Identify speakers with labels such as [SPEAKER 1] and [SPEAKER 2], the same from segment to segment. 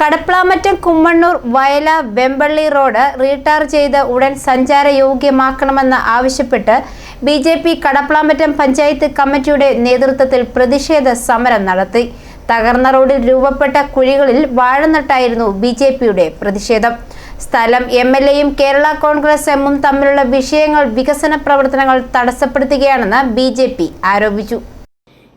[SPEAKER 1] Kadaplamattam Kummannoor Vayala Vempally road retar ചെയ്ത് ഉടൻ സഞ്ചാരയോഗ്യമാക്കണമെന്ന് ആവശ്യപ്പെട്ട് B J P Kadaplamattom panchayat കമ്മിറ്റിയുടെ നേതൃത്വത്തിൽ പ്രതിഷേധ സമരം നടത്തി. തകർന്ന റോഡിൽ രൂപപ്പെട്ട കുഴികളിൽ വാഴനട്ടായിരുന്നു ബി ജെ പിയുടെ പ്രതിഷേധം. സ്ഥലം എം എൽ എയും കേരള കോൺഗ്രസ് എമ്മും തമ്മിലുള്ള വിഷയങ്ങൾ വികസന പ്രവർത്തനങ്ങൾ തടസ്സപ്പെടുത്തുകയാണെന്ന് ബി ആരോപിച്ചു.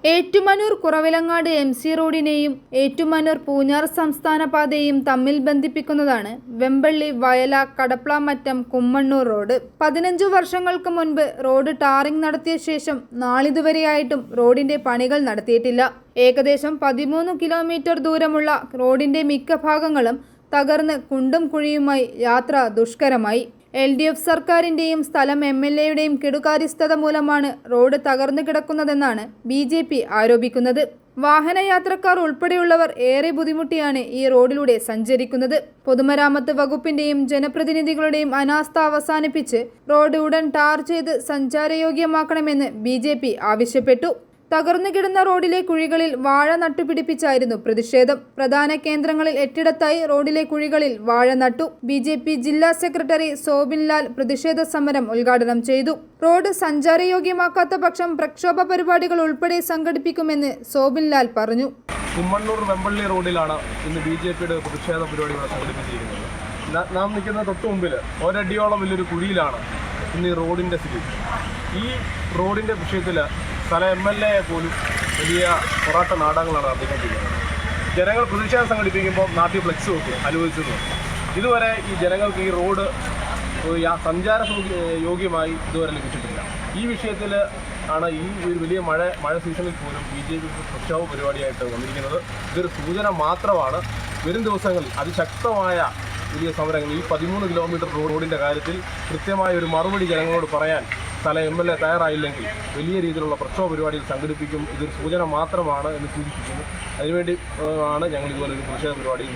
[SPEAKER 2] ഏറ്റുമാനൂർ കുറവിലങ്ങാട് എം സി റോഡിനെയും ഏറ്റുമാനൂർ പൂഞ്ഞാർ സംസ്ഥാന പാതയെയും തമ്മിൽ ബന്ധിപ്പിക്കുന്നതാണ് വെമ്പള്ളി വയല കടപ്ലാമറ്റം കുമ്മണ്ണൂർ റോഡ്. പതിനഞ്ചു വർഷങ്ങൾക്ക് മുൻപ് റോഡ് ടാറിംഗ് നടത്തിയ ശേഷം നാളിതുവരെയായിട്ടും റോഡിന്റെ പണികൾ നടത്തിയിട്ടില്ല. ഏകദേശം പതിമൂന്ന് കിലോമീറ്റർ ദൂരമുള്ള റോഡിന്റെ മിക്ക ഭാഗങ്ങളും തകർന്ന് കുണ്ടും കുഴിയുമായി യാത്ര ദുഷ്കരമായി. എൽ ഡി എഫ് സർക്കാരിന്റെയും സ്ഥലം എം എൽ എയുടെയും കെടുകാര്യസ്ഥത മൂലമാണ് റോഡ് തകർന്നു കിടക്കുന്നതെന്നാണ് ബി ജെ പി ആരോപിക്കുന്നത്. വാഹനയാത്രക്കാർ ഉൾപ്പെടെയുള്ളവർ ഏറെ ബുദ്ധിമുട്ടിയാണ് ഈ റോഡിലൂടെ സഞ്ചരിക്കുന്നത്. പൊതുമരാമത്ത് വകുപ്പിന്റെയും ജനപ്രതിനിധികളുടെയും അനാസ്ഥ അവസാനിപ്പിച്ച് റോഡ് ഉടൻ ടാർ ചെയ്ത് സഞ്ചാരയോഗ്യമാക്കണമെന്ന് ബി ആവശ്യപ്പെട്ടു. തകർന്നു കിടന്ന റോഡിലെ കുഴികളിൽ വാഴ നട്ടുപിടിപ്പിച്ചായിരുന്നു പ്രതിഷേധം. പ്രധാന കേന്ദ്രങ്ങളിൽ എട്ടിടത്തായി റോഡിലെ കുഴികളിൽ വാഴ നട്ടു. ബി ജെ പി ജില്ലാ സെക്രട്ടറി സോബിൻലാൽ പ്രതിഷേധ സമരം ഉദ്ഘാടനം ചെയ്തു. റോഡ് സഞ്ചാരയോഗ്യമാക്കാത്ത പക്ഷം പ്രക്ഷോഭ പരിപാടികൾ ഉൾപ്പെടെ സംഘടിപ്പിക്കുമെന്ന് സോബിൻ ലാൽ പറഞ്ഞു.
[SPEAKER 3] കുമ്മണ്ണൂർ വെമ്പള്ളി റോഡിലാണ് ഇന്ന് ബി ജെ പിയുടെ പ്രതിഷേധ പരിപാടി സംഘടിപ്പിച്ചിരിക്കുന്നത്. നാം നിൽക്കുന്ന തൊട്ട് മുമ്പിൽ ഒരടിയോളം വലിയൊരു കുഴിയിലാണ് ഇന്ന് ഈ റോഡിന്റെ സ്ഥിതി. ഈ റോഡിന്റെ വിഷയത്തിൽ സ്ഥല എം എൽ എ പോലും വലിയ പൊറാട്ട നാടകങ്ങളാണ് നടത്തിക്കൊണ്ടിരിക്കുന്നത് ജനങ്ങൾ പ്രതിഷേധം സംഘടിപ്പിക്കുമ്പോൾ നാട്ടിൽ ഫ്ലെക്സ് വെക്കും അനുവദിച്ചത് ഇതുവരെ ഈ ജനങ്ങൾക്ക് ഈ റോഡ് സഞ്ചാര യോഗ്യമായി ഇതുവരെ ലഭിച്ചിട്ടില്ല. ഈ വിഷയത്തിൽ ആണ് ഈ ഒരു വലിയ മഴ മഴ സീസണിൽ പോലും ബി ജെ പി പ്രക്ഷോഭ പരിപാടിയായിട്ട് വന്നിരിക്കുന്നത്. ഇതൊരു സൂചന മാത്രമാണ്. വരും ദിവസങ്ങളിൽ അതിശക്തമായ വലിയ സമരങ്ങൾ. ഈ പതിമൂന്ന് കിലോമീറ്റർ റോഡിന്റെ കാര്യത്തിൽ കൃത്യമായ ഒരു മറുപടി ജനങ്ങളോട് പറയാൻ സ്ഥല എം എൽ എ തയ്യാറായില്ലെങ്കിൽ വലിയ രീതിയിലുള്ള പ്രക്ഷോഭ പരിപാടികൾ സംഘടിപ്പിക്കും. ഇതൊരു സൂചന മാത്രമാണ് എന്ന് സൂചിപ്പിക്കുന്നു. അതിനുവേണ്ടി ആണ് ഞങ്ങൾ ഇതുപോലെ ഒരു പ്രതിഷേധ പരിപാടി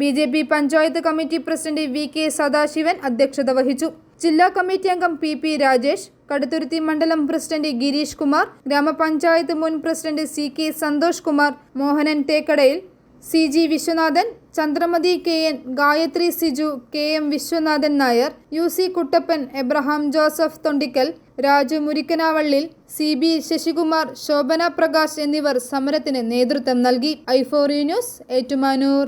[SPEAKER 2] B J P panchayat committee president V K Sadasivan അധ്യക്ഷത വഹിച്ചു. ജില്ലാ കമ്മിറ്റി അംഗം പി പി രാജേഷ് കടുത്തുരുത്തി മണ്ഡലം പ്രസിഡന്റ് ഗിരീഷ് കുമാർ ഗ്രാമപഞ്ചായത്ത് മുൻ president C K Santhosh Kumar Mohanan തേക്കടയിൽ C G Viswanathan Chandramathi K N Gayathri Siju K M Viswanathan Nair U C Kuttappan Abraham Joseph Thondikkal Raju Murikkanavallil C B Sasikumar Shobhana Prakash എന്നിവർ സമരത്തിന് നേതൃത്വം നൽകി. ഐഫോറി news Ettumanoor.